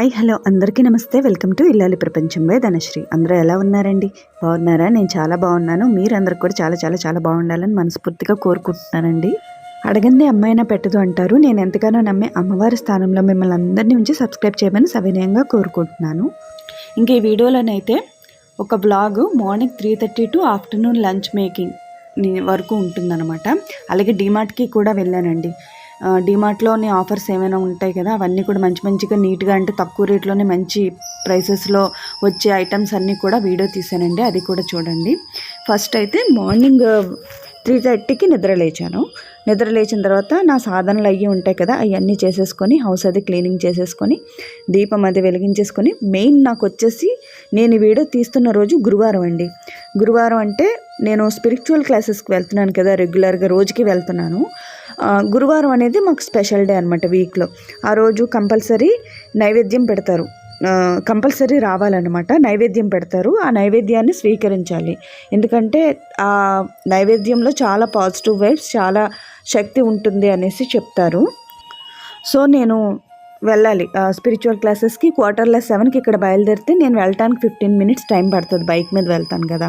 Hi hello. అందరికీ నమస్తే. Welcome to ఇల్లాలి ప్రపంచం బై ధనశ్రీ. అందరూ ఎలా ఉన్నారండి? బాగున్నారా? నేను చాలా బాగున్నాను. మీరందరూ కూడా చాలా చాలా చాలా బాగుండాలని మనస్ఫూర్తిగా కోరుకుంటున్నానండి. అడగంది అమ్మాయినా పెట్టదు అంటారు. నేను ఎంతగానో నమ్మే అమ్మవారి స్థానంలో మిమ్మల్ని అందరినీ ఉంచి సబ్స్క్రైబ్ చేయమని సవినయంగా కోరుకుంటున్నాను. ఇంక ఈ వీడియోలోనైతే ఒక blog morning three thirty to afternoon lunch making వరకు ఉంటుందన్నమాట. అలాగే డిమార్ట్కి కూడా వెళ్ళానండి. డిమార్ట్లోని ఆఫర్స్ ఏమైనా ఉంటాయి కదా అవన్నీ కూడా మంచి మంచిగా నీట్గా అంటే తక్కువ రేట్లోనే మంచి ప్రైసెస్లో వచ్చే ఐటమ్స్ అన్నీ కూడా వీడియో తీసానండి అది కూడా చూడండి. ఫస్ట్ అయితే మార్నింగ్ త్రీ థర్టీకి నిద్ర లేచాను. నిద్ర లేచిన తర్వాత నా సాధనలు అయ్యి ఉంటాయి కదా అవన్నీ చేసేసుకొని హౌస్ అది క్లీనింగ్ చేసేసుకొని దీపం అది వెలిగించేసుకొని మెయిన్ నాకు వచ్చేసి నేను ఈ వీడియో తీస్తున్న రోజు గురువారం అండి. గురువారం అంటే నేను స్పిరిచువల్ క్లాసెస్కి వెళ్తున్నాను కదా రెగ్యులర్గా రోజుకి వెళ్తున్నాను. గురువారం అనేది మాకు స్పెషల్ డే అనమాట వీక్లో. ఆ రోజు కంపల్సరీ నైవేద్యం పెడతారు. కంపల్సరీ రావాలన్నమాట. నైవేద్యం పెడతారు. ఆ నైవేద్యాన్ని స్వీకరించాలి. ఎందుకంటే ఆ నైవేద్యంలో చాలా పాజిటివ్ వైబ్స్ చాలా శక్తి ఉంటుంది అనేసి చెప్తారు. సో నేను వెళ్ళాలి. స్పిరిచువల్ క్లాసెస్కి క్వార్టర్లెస్ సెవెన్కి ఇక్కడ బయలుదేరితే నేను వెళ్ళటానికి ఫిఫ్టీన్ మినిట్స్ టైం పడుతుంది బైక్ మీద వెళ్తాను కదా.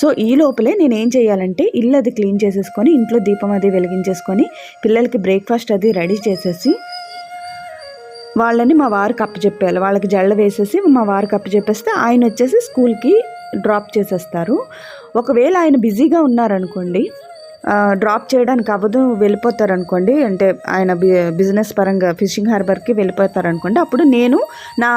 సో ఈ లోపలే నేను ఏం చేయాలంటే ఇల్లు అది క్లీన్ చేసేసుకొని ఇంట్లో దీపం అది వెలిగించేసుకొని పిల్లలకి బ్రేక్ఫాస్ట్ అది రెడీ చేసేసి వాళ్ళని మా వారికి అప్పచెప్పేయాలి వాళ్ళకి జళ్ళ వేసేసి మా వారికి అప్పచెప్పేస్తే ఆయన వచ్చేసి స్కూల్కి డ్రాప్ చేసేస్తారు. ఒకవేళ ఆయన బిజీగా ఉన్నారనుకోండి డ్రాప్ చేయడానికి అవ్వదు వెళ్ళిపోతారనుకోండి అంటే ఆయన బి బిజినెస్ పరంగా ఫిషింగ్ హార్బర్కి వెళ్ళిపోతారనుకోండి అప్పుడు నేను నా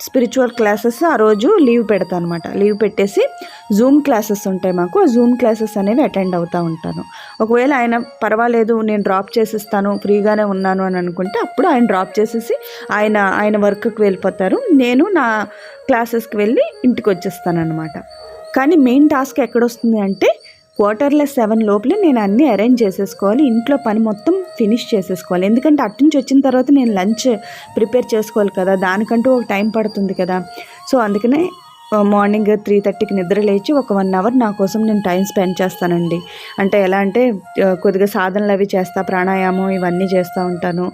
స్పిరిచువల్ క్లాసెస్ ఆ రోజు లీవ్ పెడతాను అనమాట లీవ్ పెట్టేసి జూమ్ క్లాసెస్ ఉంటాయి మాకు. జూమ్ క్లాసెస్ అనేవి అటెండ్ అవుతూ ఉంటాను. ఒకవేళ ఆయన పర్వాలేదు నేను డ్రాప్ చేసిస్తాను ఫ్రీగానే ఉన్నాను అని అనుకుంటే అప్పుడు ఆయన డ్రాప్ చేసేసి ఆయన ఆయన వర్క్కి వెళ్ళిపోతారు. నేను నా క్లాసెస్కి వెళ్ళి ఇంటికి వచ్చేస్తాను అనమాట కానీ మెయిన్ టాస్క్ ఎక్కడొస్తుంది అంటే క్వార్టర్లెస్ సెవెన్ లోపలే నేను అన్నీ అరేంజ్ చేసేసుకోవాలి. ఇంట్లో పని మొత్తం ఫినిష్ చేసేసుకోవాలి. ఎందుకంటే అటు నుంచి వచ్చిన తర్వాత నేను లంచ్ ప్రిపేర్ చేసుకోవాలి కదా. దానికంటూ ఒక టైం పడుతుంది కదా. సో అందుకనే మార్నింగ్ త్రీ థర్టీకి నిద్ర లేచి ఒక వన్ అవర్ నా కోసం నేను టైం స్పెండ్ చేస్తానండి. అంటే ఎలా అంటే కొద్దిగా సాధనలు అవి చేస్తా ప్రాణాయామం ఇవన్నీ చేస్తూ ఉంటాను.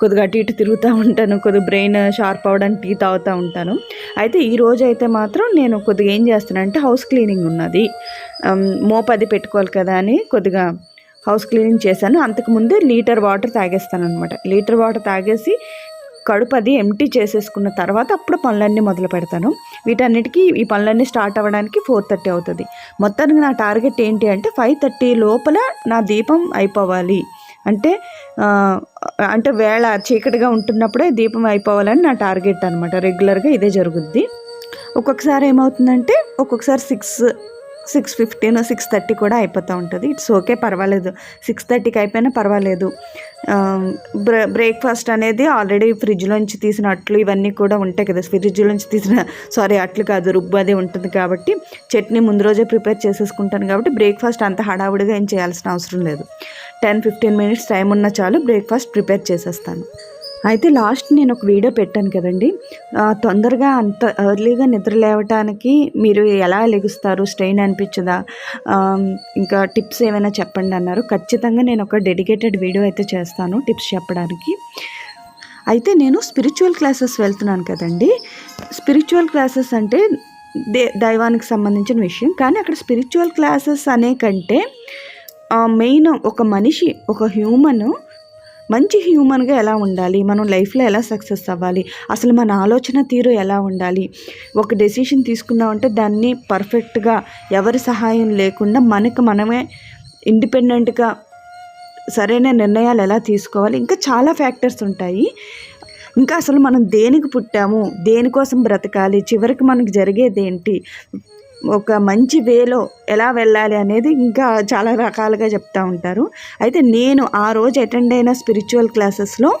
కొద్దిగా అటు ఇటు తిరుగుతూ ఉంటాను కొద్దిగా బ్రెయిన్ షార్ప్ అవ్వడానికి టీ తాగుతూ ఉంటాను. అయితే ఈ రోజు అయితే మాత్రం నేను కొద్దిగా ఏం చేస్తానంటే హౌస్ క్లీనింగ్ ఉన్నది. మోపది పెట్టుకోవాలి కదా అని కొద్దిగా హౌస్ క్లీనింగ్ చేశాను. అంతకుముందే లీటర్ వాటర్ తాగేస్తాను అనమాట లీటర్ వాటర్ తాగేసి కడుపు అది ఎంటీ చేసేసుకున్న తర్వాత అప్పుడు పనులన్నీ మొదలు పెడతాను. వీటన్నిటికీ ఈ పనులన్నీ స్టార్ట్ అవ్వడానికి ఫోర్ థర్టీ అవుతుంది. మొత్తానికి నా టార్గెట్ ఏంటి అంటే ఫైవ్ థర్టీ లోపల నా దీపం అయిపోవాలి. అంటే అంటే వేళ చీకటిగా ఉంటున్నప్పుడే దీపం అయిపోవాలని నా టార్గెట్ అనమాట రెగ్యులర్గా ఇదే జరుగుద్ది. ఒక్కొక్కసారి ఏమవుతుందంటే ఒక్కొక్కసారి six six fifteen six thirty కూడా అయిపోతూ ఉంటుంది. ఇట్స్ ఓకే పర్వాలేదు. సిక్స్ థర్టీకి అయిపోయినా పర్వాలేదు. Um, బ్రే బ్రేక్ఫాస్ట్ అనేది ఆల్రెడీ ఫ్రిడ్జ్లోంచి తీసిన అట్లు ఇవన్నీ కూడా ఉంటాయి కదా. ఫ్రిడ్జ్లోంచి తీసిన సారీ అట్లు కాదు రుబ్బు అది ఉంటుంది కాబట్టి చట్నీ ముందు రోజే ప్రిపేర్ చేసేసుకుంటాను కాబట్టి బ్రేక్ఫాస్ట్ అంత హడావుడిగా ఏం చేయాల్సిన అవసరం లేదు. టెన్ ఫిఫ్టీన్ మినిట్స్ టైం ఉన్నా చాలు బ్రేక్ఫాస్ట్ ప్రిపేర్ చేసేస్తాను. అయితే లాస్ట్ నేను ఒక వీడియో పెట్టాను కదండి. తొందరగా అంత ఎర్లీగా నిద్ర లేవటానికి మీరు ఎలా లెగుస్తారు? స్ట్రెయిన్ అనిపించదా? ఇంకా టిప్స్ ఏమైనా చెప్పండి అన్నారు. ఖచ్చితంగా నేను ఒక డెడికేటెడ్ వీడియో అయితే చేస్తాను టిప్స్ చెప్పడానికి. అయితే నేను స్పిరిచువల్ క్లాసెస్ వెళ్తున్నాను కదండి. స్పిరిచువల్ క్లాసెస్ అంటే దే దైవానికి సంబంధించిన విషయం. కానీ అక్కడ స్పిరిచువల్ క్లాసెస్ అనే కంటే మెయిన్ ఒక మనిషి ఒక హ్యూమను మంచి హ్యూమన్గా ఎలా ఉండాలి? మనం లైఫ్లో ఎలా సక్సెస్ అవ్వాలి? అసలు మన ఆలోచన తీరు ఎలా ఉండాలి? ఒక డెసిషన్ తీసుకున్నామంటే దాన్ని పర్ఫెక్ట్గా ఎవరి సహాయం లేకుండా మనకు మనమే ఇండిపెండెంట్గా సరైన నిర్ణయాలు ఎలా తీసుకోవాలి? ఇంకా చాలా ఫ్యాక్టర్స్ ఉంటాయి. ఇంకా అసలు మనం దేనికి పుట్టాము? దేనికోసం బ్రతకాలి? చివరికి మనకి జరిగేది ఏంటి? ఒక మంచి వేలో ఎలా వెళ్ళాలి అనేది ఇంకా చాలా రకాలుగా చెప్తూ ఉంటారు. అయితే నేను ఆ రోజు అటెండ్ అయిన స్పిరిచువల్ క్లాసెస్లో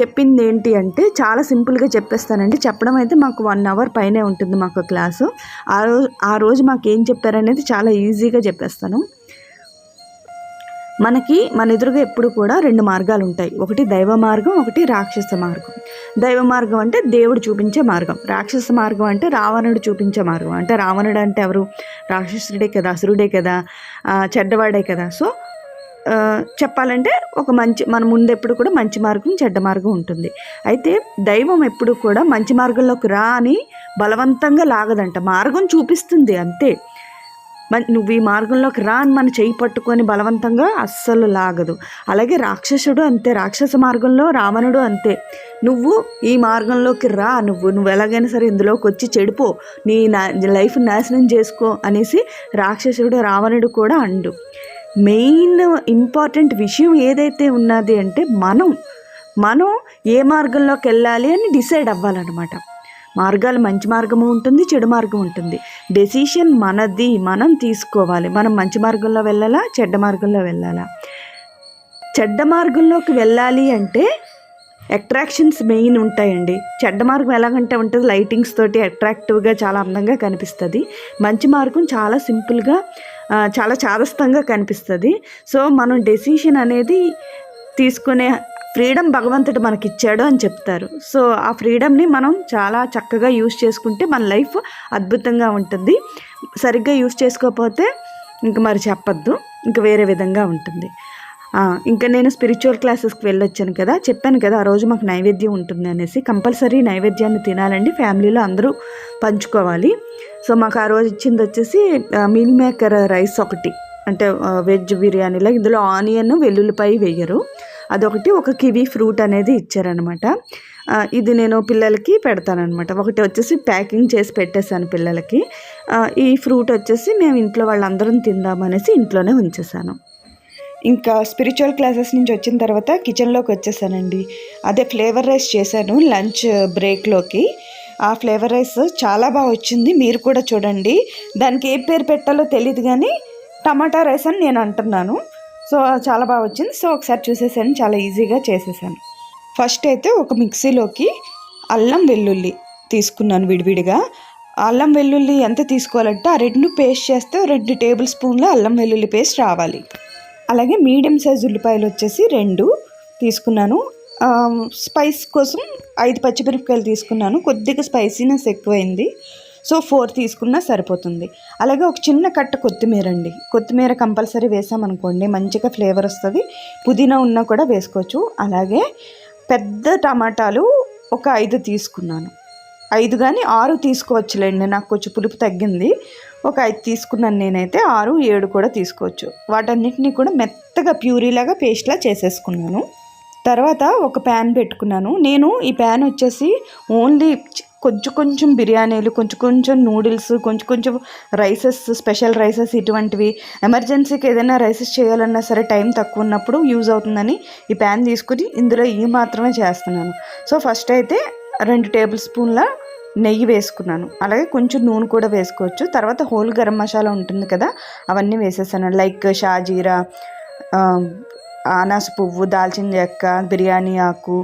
చెప్పింది ఏంటి అంటే చాలా సింపుల్గా చెప్పేస్తానండి. చెప్పడం అయితే మాకు వన్ అవర్ పైనే ఉంటుంది మాకు క్లాసు. ఆ రోజు ఆ రోజు మాకు ఏం చెప్పారనేది చాలా ఈజీగా చెప్పేస్తాను. మనకి మన ఎదురుగా ఎప్పుడు కూడా రెండు మార్గాలు ఉంటాయి. ఒకటి దైవ మార్గం ఒకటి రాక్షస మార్గం. దైవ మార్గం అంటే దేవుడు చూపించే మార్గం. రాక్షస మార్గం అంటే రావణుడు చూపించే మార్గం. అంటే రావణుడు అంటే ఎవరు? రాక్షసుడే కదా అసురుడే కదా చెడ్డవాడే కదా. సో చెప్పాలంటే ఒక మంచి మన ముందెప్పుడు కూడా మంచి మార్గం చెడ్డ మార్గం ఉంటుంది. అయితే దైవం ఎప్పుడు కూడా మంచి మార్గంలోకి రా అని బలవంతంగా లాగదంట. మార్గం చూపిస్తుంది అంతే. నువ్వు ఈ మార్గంలోకి రా అని మన చేయి పట్టుకొని బలవంతంగా అస్సలు లాగదు. అలాగే రాక్షసుడు అంతే రాక్షస మార్గంలో రావణుడు అంతే. నువ్వు ఈ మార్గంలోకి రా నువ్వు నువ్వు ఎలాగైనా సరే ఇందులోకి వచ్చి చెడిపో నీ నా లైఫ్ నాశనం చేసుకో అనేసి రాక్షసుడు రావణుడు కూడా అండు. మెయిన్ ఇంపార్టెంట్ విషయం ఏదైతే ఉన్నది అంటే మనం మనం ఏ మార్గంలోకి వెళ్ళాలి అని డిసైడ్ అవ్వాలన్నమాట. మార్గాలు మంచి మార్గము ఉంటుంది చెడు మార్గం ఉంటుంది. డెసిషన్ మనది మనం తీసుకోవాలి. మనం మంచి మార్గంలో వెళ్ళాలా చెడ్డ మార్గంలో వెళ్ళాలా? చెడ్డ మార్గంలోకి వెళ్ళాలి అంటే అట్రాక్షన్స్ మెయిన్ ఉంటాయండి. చెడ్డ మార్గం ఎలాగంటే ఉంటుంది లైటింగ్స్ తోటి అట్రాక్టివ్గా చాలా అందంగా కనిపిస్తుంది. మంచి మార్గం చాలా సింపుల్గా చాలా చాదస్తంగా కనిపిస్తుంది. సో మనం డెసిషన్ అనేది తీసుకునే ఫ్రీడమ్ భగవంతుడు మనకి ఇచ్చాడు అని చెప్తారు. సో ఆ ఫ్రీడమ్ని మనం చాలా చక్కగా యూస్ చేసుకుంటే మన లైఫ్ అద్భుతంగా ఉంటుంది. సరిగ్గా యూస్ చేసుకోకపోతే ఇంక మరి చెప్పొద్దు. ఇంక వేరే విధంగా ఉంటుంది. ఇంకా నేను స్పిరిచువల్ క్లాసెస్కి వెళ్ళొచ్చాను కదా. చెప్పాను కదా ఆ రోజు మాకు నైవేద్యం ఉంటుంది అనేసి. కంపల్సరీ నైవేద్యాన్ని తినాలండి. ఫ్యామిలీలో అందరూ పంచుకోవాలి. సో మాకు ఆ రోజు ఇచ్చింది వచ్చేసి మిల్ మేకర్ రైస్ ఒకటి. అంటే వెజ్ బిర్యానీలో ఇందులో ఆనియన్ వెల్లుల్లిపాయ వేయరు. అదొకటి ఒక కివీ ఫ్రూట్ అనేది ఇచ్చారనమాట. ఇది నేను పిల్లలకి పెడతానమాట ఒకటి వచ్చేసి ప్యాకింగ్ చేసి పెట్టేశాను పిల్లలకి. ఈ ఫ్రూట్ వచ్చేసి మేము ఇంట్లో వాళ్ళందరం తిందామనేసి ఇంట్లోనే ఉంచేసాను ఇంకా స్పిరిచువల్ క్లాసెస్ నుంచి వచ్చిన తర్వాత కిచెన్లోకి వచ్చేసానండి. అదే ఫ్లేవర్ రైస్ చేశాను లంచ్ బ్రేక్లోకి. ఆ ఫ్లేవర్ రైస్ చాలా బాగా వచ్చింది. మీరు కూడా చూడండి. దానికి ఏ పేరు పెట్టాలో తెలియదు కానీ టమాటా రైస్ అని నేను అంటున్నాను. సో చాలా బాగా వచ్చింది. సో ఒకసారి చూసేసాను చాలా ఈజీగా చేసేసాను. ఫస్ట్ అయితే ఒక మిక్సీలోకి అల్లం వెల్లుల్లి తీసుకున్నాను విడివిడిగా. అల్లం వెల్లుల్లి ఎంత తీసుకోవాలంటే ఆ రెండు పేస్ట్ చేస్తే రెండు టేబుల్ స్పూన్ల అల్లం వెల్లుల్లి పేస్ట్ రావాలి. అలాగే మీడియం సైజ్ ఉల్లిపాయలు వచ్చేసి రెండు తీసుకున్నాను. స్పైస్ కోసం ఐదు పచ్చిమిరపకాయలు తీసుకున్నాను. కొద్దిగా స్పైసీనెస్ ఎక్కువైంది. సో ఫోర్ తీసుకున్నా సరిపోతుంది. అలాగే ఒక చిన్న కట్ట కొత్తిమీర అండి. కొత్తిమీర కంపల్సరీ వేసామనుకోండి మంచిగా ఫ్లేవర్ వస్తుంది. పుదీనా ఉన్నా కూడా వేసుకోవచ్చు. అలాగే పెద్ద టమాటాలు ఒక ఐదు తీసుకున్నాను. ఐదు కానీ ఆరు తీసుకోవచ్చులేండి నాకు కొంచెం పులుపు తగ్గింది. ఒక ఐదు తీసుకున్నాను నేనైతే ఆరు ఏడు కూడా తీసుకోవచ్చు. వాటన్నిటిని కూడా మెత్తగా ప్యూరీలాగా పేస్ట్లా చేసేసుకున్నాను. తర్వాత ఒక ప్యాన్ పెట్టుకున్నాను. నేను ఈ ప్యాన్ వచ్చేసి ఓన్లీ కొంచెం కొంచెం బిర్యానీలు కొంచెం కొంచెం నూడిల్స్ కొంచెం కొంచెం రైసెస్ స్పెషల్ రైసెస్ ఇటువంటివి. ఎమర్జెన్సీకి ఏదైనా రైసెస్ చేయాలన్నా సరే టైం తక్కువ ఉన్నప్పుడు యూజ్ అవుతుందని ఈ ప్యాన్ తీసుకుని ఇందులో ఇవి మాత్రమే చేస్తున్నాను. సో ఫస్ట్ అయితే రెండు టేబుల్ స్పూన్ల నెయ్యి వేసుకున్నాను. అలాగే కొంచెం నూనె కూడా వేసుకోవచ్చు. తర్వాత హోల్ గరం మసాలా ఉంటుంది కదా అవన్నీ వేసేసాను. లైక్ షాజీరా అనాస పువ్వు దాల్చిన చెక్క బిర్యానీ ఆకు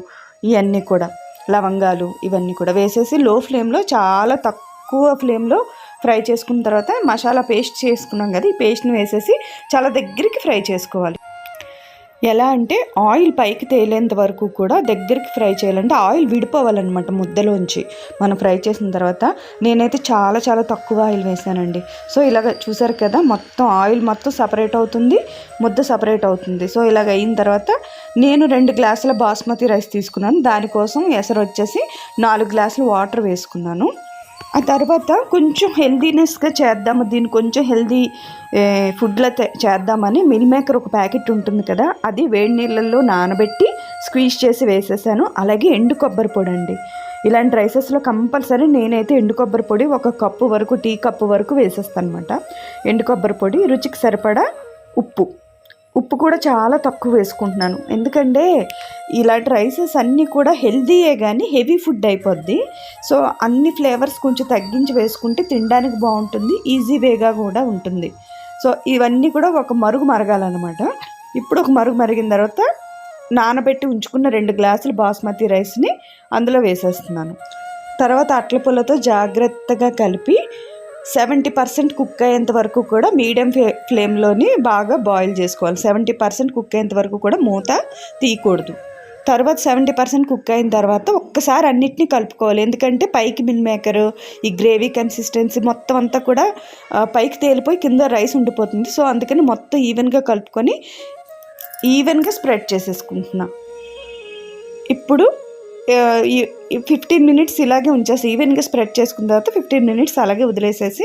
ఇవన్నీ కూడా. లవంగాలు ఇవన్నీ కూడా వేసేసి లో ఫ్లేమ్లో చాలా తక్కువ ఫ్లేమ్లో ఫ్రై చేసుకున్న తర్వాత మసాలా పేస్ట్ చేసుకున్నాం కదా ఈ పేస్ట్ని వేసేసి చాలా దగ్గరికి ఫ్రై చేసుకోవాలి. ఎలా అంటే ఆయిల్ పైకి తేలేంత వరకు కూడా దగ్గరికి ఫ్రై చేయాలంటే ఆయిల్ విడిపోవాలన్నమాట ముద్దలోంచి. మనం ఫ్రై చేసిన తర్వాత నేనైతే చాలా చాలా తక్కువ ఆయిల్ వేసానండి. సో ఇలాగ చూసారు కదా మొత్తం ఆయిల్ మొత్తం సపరేట్ అవుతుంది ముద్ద సపరేట్ అవుతుంది. సో ఇలాగ అయిన తర్వాత నేను రెండు గ్లాసుల బాస్మతి రైస్ తీసుకున్నాను. దానికోసం ఎసరు వచ్చేసి నాలుగు గ్లాసులు వాటర్ వేసుకున్నాను. ఆ తర్వాత కొంచెం హెల్దీనెస్గా చేద్దాము దీన్ని కొంచెం హెల్దీ ఫుడ్లో చేద్దామని మిల్ మేకర్ ఒక ప్యాకెట్ ఉంటుంది కదా అది వేడి నీళ్ళల్లో నానబెట్టి స్క్వీజ్ చేసి వేసేసాను. అలాగే ఎండు కొబ్బరి పొడి అండి. ఇలాంటి రైసెస్లో కంపల్సరీ నేనైతే ఎండు కొబ్బరి పొడి ఒక కప్పు వరకు టీ కప్పు వరకు వేసేస్తాను అనమాట ఎండు కొబ్బరి పొడి రుచికి సరిపడా ఉప్పు. ఉప్పు కూడా చాలా తక్కువ వేసుకుంటున్నాను. ఎందుకంటే ఇలాంటి రైసెస్ అన్నీ కూడా హెల్దీయే కానీ హెవీ ఫుడ్ అయిపోద్ది. సో అన్ని ఫ్లేవర్స్ కొంచెం తగ్గించి వేసుకుంటే తినడానికి బాగుంటుంది ఈజీ వేగా కూడా ఉంటుంది. సో ఇవన్నీ కూడా ఒక మరుగు మరగాలన్నమాట. ఇప్పుడు ఒక మరుగు మరిగిన తర్వాత నానబెట్టి ఉంచుకున్న రెండు గ్లాసులు బాస్మతి రైస్ని అందులో వేసేస్తున్నాను. తర్వాత అట్ల పుల్లతో జాగ్రత్తగా కలిపి సెవెంటీ పర్సెంట్ కుక్ అయ్యేంత వరకు కూడా మీడియం ఫ్లే ఫ్లేమ్లోని బాగా బాయిల్ చేసుకోవాలి. సెవెంటీ పర్సెంట్ కుక్ అయ్యేంత వరకు కూడా మూత తీయకూడదు. తర్వాత సెవెంటీ పర్సెంట్ కుక్ అయిన తర్వాత ఒక్కసారి అన్నిటినీ కలుపుకోవాలి. ఎందుకంటే పైకి మిల్ మేకర్ ఈ గ్రేవీ కన్సిస్టెన్సీ మొత్తం అంతా కూడా పైకి తేలిపోయి కింద రైస్ ఉండిపోతుంది. సో అందుకని మొత్తం ఈవెన్గా కలుపుకొని ఈవెన్గా స్ప్రెడ్ చేసేసుకుంటున్నా. ఇప్పుడు ఫిఫ్టీన్ మినిట్స్ ఇలాగే ఉంచేసి ఈవెన్గా స్ప్రెడ్ చేసుకున్న తర్వాత ఫిఫ్టీన్ మినిట్స్ అలాగే వదిలేసేసి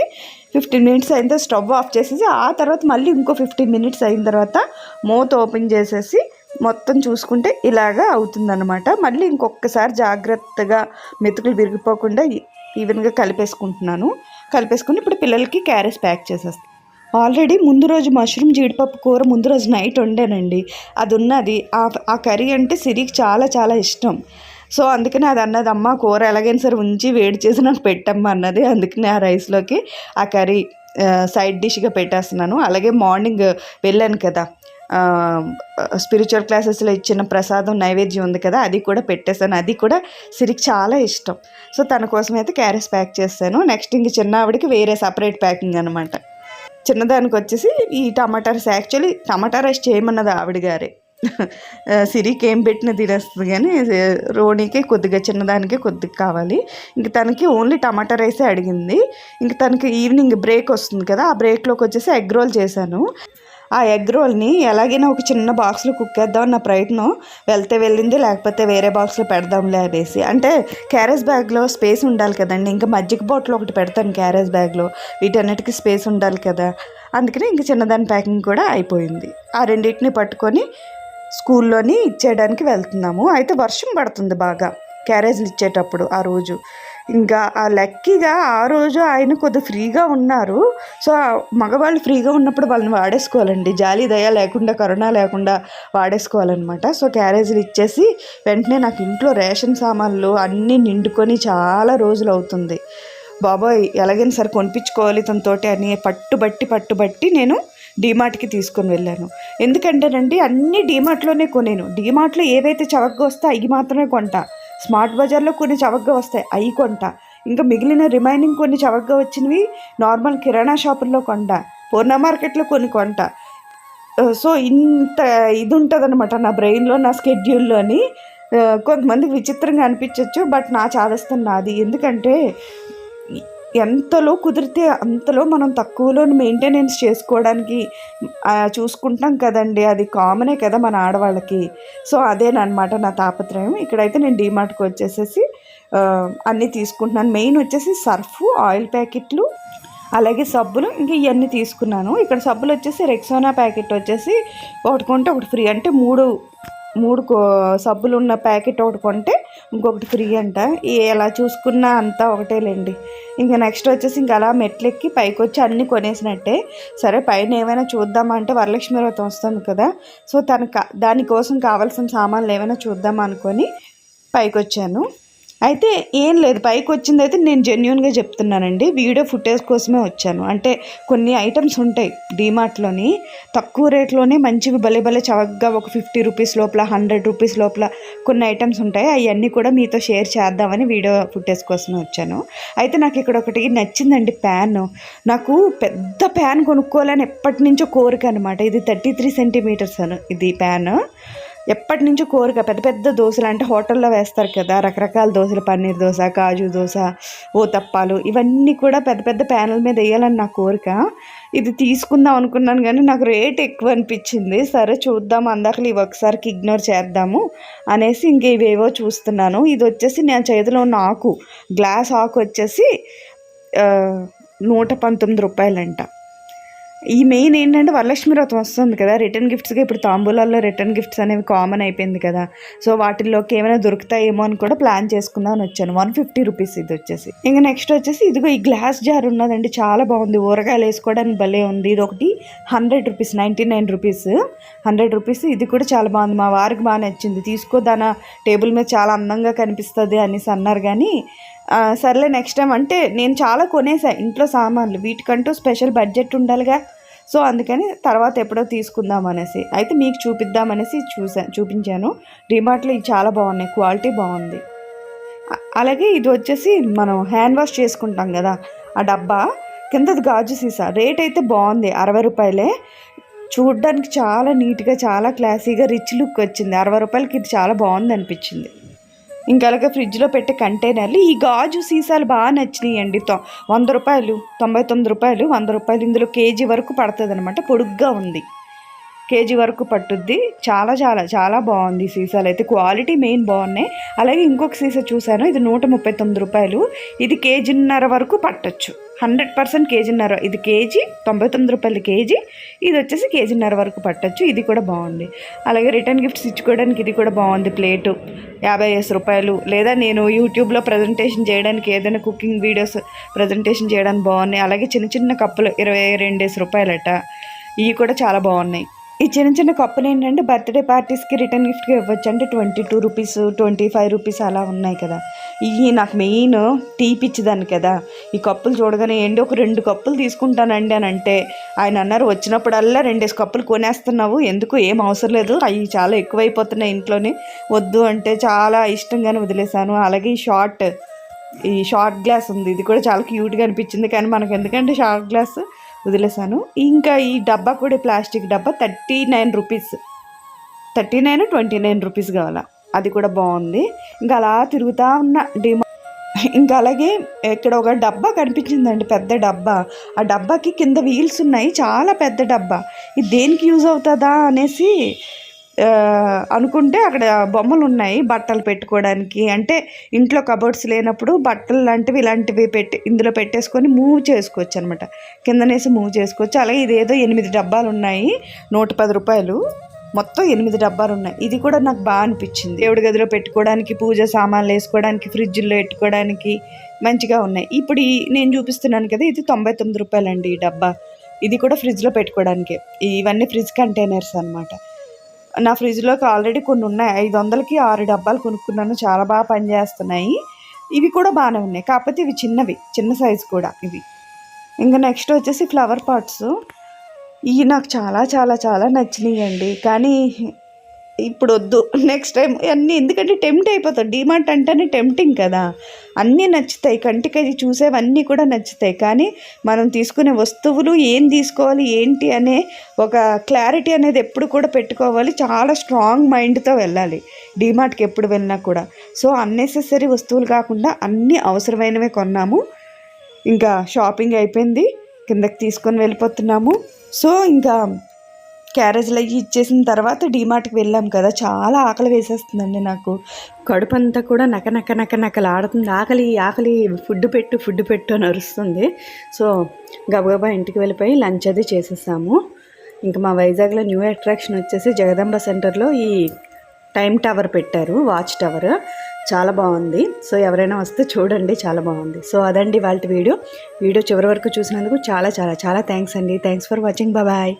ఫిఫ్టీన్ మినిట్స్ అయిన తర్వాత స్టవ్ ఆఫ్ చేసేసి ఆ తర్వాత మళ్ళీ ఇంకో ఫిఫ్టీన్ మినిట్స్ అయిన తర్వాత మూత ఓపెన్ చేసేసి మొత్తం చూసుకుంటే ఇలాగా అవుతుందన్నమాట. మళ్ళీ ఇంకొకసారి జాగ్రత్తగా మెతుకులు విరిగిపోకుండా ఈవెన్గా కలిపేసుకుంటున్నాను. కలిపేసుకుని ఇప్పుడు పిల్లలకి క్యారెస్ ప్యాక్ చేసేస్తాను ఆల్రెడీ ముందు రోజు మష్రూమ్ జీడిపప్పు కూర ముందు రోజు నైట్ వండానండి. అది ఉన్నది. ఆ కర్రీ అంటే సిరికి చాలా చాలా ఇష్టం. సో అందుకని అది అన్నది అమ్మ కూర ఎలాగైనా సరే ఉంచి వేడి చేసి నాకు పెట్టమ్మా అన్నది. అందుకని ఆ రైస్లోకి ఆ కర్రీ సైడ్ డిష్గా పెట్టేస్తున్నాను. అలాగే మార్నింగ్ వెళ్ళాను కదా స్పిరిచువల్ క్లాసెస్లో ఇచ్చిన ప్రసాదం నైవేద్యం ఉంది కదా అది కూడా పెట్టేశాను. అది కూడా సిరికి చాలా ఇష్టం. సో తన కోసం అయితే క్యారెస్ ప్యాక్ చేస్తాను నెక్స్ట్ ఇంక చిన్న ఆవిడకి వేరే సపరేట్ ప్యాకింగ్ అనమాట చిన్నదానికి వచ్చేసి ఈ tomato rice actually tomato rice చేయమన్నది ఆవిడ గారే. సిరికి ఏం పెట్టిన తినేస్తుంది కానీ రోణికి కొద్దిగా చిన్నదానికి కొద్దిగా కావాలి. ఇంక తనకి ఓన్లీ టమాటా రైసే అడిగింది. ఇంక తనకి ఈవినింగ్ బ్రేక్ వస్తుంది కదా ఆ బ్రేక్లోకి వచ్చేసి ఎగ్ రోల్ చేశాను. ఆ ఎగ్ రోల్ని ఎలాగైనా ఒక చిన్న బాక్స్లో కుక్ చేద్దాం నా ప్రయత్నం. వెళ్తే వెళ్ళింది లేకపోతే వేరే బాక్స్లో పెడదాంలే అనేసి. అంటే క్యారేజ్ బ్యాగ్లో స్పేస్ ఉండాలి కదండి ఇంకా మజ్జిగ బాటిల్ ఒకటి పెడతాను క్యారేజ్ బ్యాగ్లో. వీటన్నిటికీ స్పేస్ ఉండాలి కదా. అందుకని ఇంక చిన్నదాని ప్యాకింగ్ కూడా అయిపోయింది. ఆ రెండింటిని పట్టుకొని స్కూల్లోని ఇచ్చేయడానికి వెళ్తున్నాము. అయితే వర్షం పడుతుంది బాగా. క్యారేజ్లు ఇచ్చేటప్పుడు ఆ రోజు. ఇంకా ఆ లక్కీగా ఆ రోజు ఆయన కొద్ది ఫ్రీగా ఉన్నారు. సో మగవాళ్ళు ఫ్రీగా ఉన్నప్పుడు వాళ్ళని వాడేసుకోవాలండి. జాలి దయ లేకుండా కరోనా లేకుండా వాడేసుకోవాలన్నమాట. సో క్యారేజీలు ఇచ్చేసి వెంటనే నాకు ఇంట్లో రేషన్ సామాన్లు అన్నీ నిండుకొని చాలా రోజులు అవుతుంది. బాబాయ్ ఎలాగైనా సరే కొనిపించుకోవాలి తనతోటి అని పట్టుబట్టి పట్టుబట్టి నేను డీమార్ట్కి తీసుకొని వెళ్ళాను. ఎందుకంటేనండి అన్నీ డీమార్ట్లోనే కొనేను. డీమార్ట్లో ఏవైతే చవకగా వస్తే అవి మాత్రమే కొంటా. స్మార్ట్ బజార్లో కొన్ని చవకగా వస్తాయి అవి కొంటా. ఇంకా మిగిలిన రిమైనింగ్ కొన్ని చవకగా వచ్చినవి నార్మల్ కిరాణా షాపుల్లో కొంటా. పూర్ణ మార్కెట్లో కొన్ని కొంటా. సో ఇంత ఇది ఉంటుందన్నమాట నా బ్రెయిన్లో నా స్కెడ్యూల్లోని కొంతమందికి విచిత్రంగా అనిపించవచ్చు బట్ నా చాదస్తం నాది. ఎందుకంటే ఎంతలో కుదిరితే అంతలో మనం తక్కువలో మెయింటెనెన్స్ చేసుకోవడానికి చూసుకుంటాం కదండి. అది కామనే కదా మన ఆడవాళ్ళకి. సో అదేనమాట నా తాపత్రయం. ఇక్కడైతే నేను డీమార్ట్కి వచ్చేసేసి అన్నీ తీసుకుంటున్నాను. మెయిన్ వచ్చేసి సర్ఫ్ ఆయిల్ ప్యాకెట్లు అలాగే సబ్బులు ఇంకా ఇవన్నీ తీసుకున్నాను. ఇక్కడ సబ్బులు వచ్చేసి రెక్సోనా ప్యాకెట్ వచ్చేసి ఒకటి కొంటే ఒకటి ఫ్రీ. అంటే మూడు మూడు సబ్బులు ఉన్న ప్యాకెట్ ఒకటి కొంటే ఇంకొకటి ఫ్రీ అంట. ఎలా చూసుకున్నా అంతా ఒకటేలేండి. ఇంకా నెక్స్ట్ వచ్చేసి ఇంకా అలా మెట్లెక్కి పైకి వచ్చి అన్నీ కొనేసినట్టే. సరే పైన ఏమైనా చూద్దామంటే వరలక్ష్మి వ్రతం వస్తుంది కదా. సో తన దానికోసం కావాల్సిన సామాన్లు ఏమైనా చూద్దాం అనుకొని పైకి వచ్చాను అయితే ఏం లేదు పైకి వచ్చింది అయితే నేను జెన్యున్గా చెప్తున్నానండి. వీడియో ఫుటేజ్ కోసమే వచ్చాను. అంటే కొన్ని ఐటమ్స్ ఉంటాయి డీమార్ట్లోని తక్కువ రేట్లోనే మంచివి భలే భలే చవకగా ఒక ఫిఫ్టీ రూపీస్ లోపల హండ్రెడ్ రూపీస్ లోపల కొన్ని ఐటమ్స్ ఉంటాయి. అవన్నీ కూడా మీతో షేర్ చేద్దామని వీడియో ఫుటేజ్ కోసమే వచ్చాను. అయితే నాకు ఇక్కడ ఒకటి నచ్చిందండి ప్యాన్ నాకు పెద్ద ప్యాన్ కొనుక్కోవాలని ఎప్పటి నుంచో కోరిక అనమాట ఇది థర్టీ త్రీ సెంటీమీటర్స్ అను ఇది ప్యాన్ ఎప్పటి నుంచో కోరిక పెద్ద పెద్ద దోశలు అంటే హోటల్లో వేస్తారు కదా రకరకాల దోశలు పన్నీర్ దోశ కాజు దోశ ఓతప్పాలు ఇవన్నీ కూడా పెద్ద పెద్ద ప్యానల్ మీద వేయాలని నా కోరిక. ఇది తీసుకుందాం అనుకున్నాను కానీ నాకు రేట్ ఎక్కువ అనిపించింది. సరే చూద్దాం అందాకలు ఇవి ఒకసారికి ఇగ్నోర్ చేద్దాము అనేసి ఇంక ఇవేవో చూస్తున్నాను. ఇది వచ్చేసి నా చేతిలో ఉన్న ఆకు గ్లాస్ ఆకు వచ్చేసి నూట పంతొమ్మిది రూపాయలంట. ఈ మెయిన్ ఏంటంటే వరలక్ష్మి వ్రతం వస్తుంది కదా. రిటర్న్ గిఫ్ట్స్గా ఇప్పుడు తాంబూలాల్లో రిటర్న్ గిఫ్ట్స్ అనేవి కామన్ అయిపోయింది కదా. సో వాటిల్లోకి ఏమైనా దొరుకుతాయేమో అని కూడా ప్లాన్ చేసుకుందాం అని వచ్చాను. వన్ ఫిఫ్టీ రూపీస్ ఇది వచ్చేసి. ఇంకా నెక్స్ట్ వచ్చేసి ఇదిగో ఈ గ్లాస్ జార్ ఉన్నదండి. చాలా బాగుంది. ఊరగాయలు వేసుకోవడానికి భలే ఉంది. ఇది ఒకటి hundred rupees ninety nine rupees hundred rupees ఇది కూడా చాలా బాగుంది. మా వారికి బాగా నచ్చింది. తీసుకో దాని టేబుల్ మీద చాలా అందంగా కనిపిస్తుంది అనేసి అన్నారు కానీ సర్లే నెక్స్ట్ టైం అంటే నేను చాలా కొనేసా ఇంట్లో సామాన్లు. వీటికంటూ స్పెషల్ బడ్జెట్ ఉండాలిగా. సో అందుకని తర్వాత ఎప్పుడో తీసుకుందాం అనేసి. అయితే మీకు చూపిద్దామనేసి చూసా చూపించాను. డిమార్ట్లో ఇవి చాలా బాగున్నాయి. క్వాలిటీ బాగుంది. అలాగే ఇది వచ్చేసి మనం హ్యాండ్ వాష్ చేసుకుంటాం కదా ఆ డబ్బా. కిందది గాజు సీసా. రేట్ అయితే బాగుంది. అరవై రూపాయలే. చూడ్డానికి చాలా నీట్గా చాలా క్లాసీగా రిచ్ లుక్ వచ్చింది. అరవై రూపాయలకి ఇది చాలా బాగుంది అనిపించింది. ఇంకా అలాగే ఫ్రిడ్జ్లో పెట్టే కంటైనర్లు. ఈ గాజు సీసాలు బాగా నచ్చినాయి అండి వంద రూపాయలు తొంభై తొమ్మిది రూపాయలు వంద రూపాయలు ఇందులో కేజీ వరకు పడుతుంది అనమాట పొడుగ్గా ఉంది. కేజీ వరకు పట్టుద్ది. చాలా చాలా చాలా బాగుంది సీసాలు. అయితే క్వాలిటీ మెయిన్ బాగున్నాయి. అలాగే ఇంకొక సీసా చూశాను. ఇది నూట ముప్పై తొమ్మిది రూపాయలు. ఇది కేజీన్నర వరకు పట్టొచ్చు. హండ్రెడ్ పర్సెంట్ కేజీన్నర. ఇది కేజీ తొంభై తొమ్మిది రూపాయలు కేజీ. ఇది వచ్చేసి కేజీన్నర వరకు పట్టచ్చు. ఇది కూడా బాగుంది. అలాగే రిటర్న్ గిఫ్ట్స్ ఇచ్చుకోవడానికి ఇది కూడా బాగుంది ప్లేటు. యాభై ఐదు రూపాయలు. లేదా నేను యూట్యూబ్లో ప్రజెంటేషన్ చేయడానికి ఏదైనా కుకింగ్ వీడియోస్ ప్రజెంటేషన్ చేయడానికి బాగున్నాయి. అలాగే చిన్న చిన్న కప్పులు ఇరవై రెండేసి రూపాయలట. ఇవి కూడా చాలా బాగున్నాయి. ఈ చిన్న చిన్న కప్పులు ఏంటంటే బర్త్డే పార్టీస్కి రిటర్న్ గిఫ్ట్గా ఇవ్వచ్చు. అంటే twenty two rupees twenty five rupees అలా ఉన్నాయి కదా. ఇవి నాకు మెయిన్ టీ పిచ్చిదాన్ని కదా. ఈ కప్పులు చూడగానే ఏంటి ఒక రెండు కప్పులు తీసుకుంటానండి అని అంటే ఆయన అన్నారు వచ్చినప్పుడల్లా రెండేసి కప్పులు కొనేస్తున్నావు. ఎందుకు? ఏం అవసరం లేదు. అవి చాలా ఎక్కువైపోతున్నాయి ఇంట్లోనే. వద్దు అంటే చాలా ఇష్టంగానే వదిలేశాను. అలాగే ఈ షార్ట్ ఈ షార్ట్ గ్లాస్ ఉంది. ఇది కూడా చాలా క్యూట్గా అనిపించింది. కానీ మనకు ఎందుకంటే షార్ట్ గ్లాస్ వదిలేసాను ఇంకా ఈ డబ్బా కూడా ప్లాస్టిక్ డబ్బా thirty nine rupees. Thirty nine twenty nine rupees కావాలా. అది కూడా బాగుంది. ఇంకా అలా తిరుగుతూ ఉన్న డిమా ఇంకా అలాగే ఇక్కడ ఒక డబ్బా కనిపించిందండి పెద్ద డబ్బా. ఆ డబ్బాకి కింద వీల్స్ ఉన్నాయి చాలా పెద్ద డబ్బా. ఇది దేనికి యూజ్ అవుతుందా అనేసి అనుకుంటే అక్కడ బొమ్మలు ఉన్నాయి బట్టలు పెట్టుకోవడానికి. అంటే ఇంట్లో కబోర్డ్స్ లేనప్పుడు బట్టలు లాంటివి ఇలాంటివి పెట్టి ఇందులో పెట్టేసుకొని మూవ్ చేసుకోవచ్చు అనమాట కిందనేసి మూవ్ చేసుకోవచ్చు. అలాగే ఇదేదో ఎనిమిది డబ్బాలు ఉన్నాయి. నూట పది రూపాయలు. మొత్తం ఎనిమిది డబ్బాలు ఉన్నాయి. ఇది కూడా నాకు బాగా అనిపించింది. దేవుడి గదిలో పెట్టుకోవడానికి పూజ సామాన్లు వేసుకోవడానికి ఫ్రిడ్జ్లో పెట్టుకోవడానికి మంచిగా ఉన్నాయి. ఇప్పుడు ఈ నేను చూపిస్తున్నాను కదా ఇది తొంభై తొమ్మిది రూపాయలండి ఈ డబ్బా. ఇది కూడా ఫ్రిడ్జ్లో పెట్టుకోవడానికి. ఇవన్నీ ఫ్రిడ్జ్ కంటైనర్స్ అన్నమాట. నా ఫ్రిడ్జ్లోకి ఆల్రెడీ కొన్ని ఉన్నాయి ఐదు వందలకి ఆరు డబ్బాలు కొనుక్కున్నాను. చాలా బాగా పనిచేస్తున్నాయి. ఇవి కూడా బాగానే ఉన్నాయి. కాకపోతే ఇవి చిన్నవి. చిన్న సైజు కూడా ఇవి. ఇంకా నెక్స్ట్ వచ్చేసి ఫ్లవర్ పాట్స్. ఇవి నాకు చాలా చాలా చాలా నచ్చినాయండి. కానీ ఇప్పుడు వద్దు నెక్స్ట్ టైం అన్నీ ఎందుకంటే టెంప్ట్ అయిపోతాయి డిమార్ట్ అంటేనే టెంప్టింగ్ కదా. అన్నీ నచ్చుతాయి. కంటికి అది చూసేవన్నీ కూడా నచ్చుతాయి. కానీ మనం తీసుకునే వస్తువులు ఏం తీసుకోవాలి ఏంటి అనే ఒక క్లారిటీ అనేది ఎప్పుడు కూడా పెట్టుకోవాలి. చాలా స్ట్రాంగ్ మైండ్తో వెళ్ళాలి. డిమార్ట్కి ఎప్పుడు వెళ్ళినా కూడా. సో అన్నెసెసరీ వస్తువులు కాకుండా అన్నీ అవసరమైనవే కొన్నాము. ఇంకా షాపింగ్ అయిపోయింది. కిందకి తీసుకొని వెళ్ళిపోతున్నాము. సో ఇంకా క్యారేజ్లు అవి ఇచ్చేసిన తర్వాత డీమార్ట్కి వెళ్ళాం కదా. చాలా ఆకలి వేసేస్తుందండి నాకు. కడుపు అంతా కూడా నక నక నక నకలాడుతుంది ఆకలి ఆకలి ఫుడ్ పెట్టు ఫుడ్ పెట్టు అని అరుస్తుంది. సో గబగబా ఇంటికి వెళ్ళిపోయి లంచ్ అది చేసేసాము. ఇంకా మా వైజాగ్లో న్యూ అట్రాక్షన్ వచ్చేసి జగదంబ సెంటర్లో ఈ టైం టవర్ పెట్టారు వాచ్ టవర్. చాలా బాగుంది. సో ఎవరైనా వస్తే చూడండి చాలా బాగుంది. సో అదండి వాళ్ళ వీడియో. వీడియో చివరి వరకు చూసినందుకు చాలా చాలా చాలా థ్యాంక్స్ అండి. Thanks for watching. బాయ్.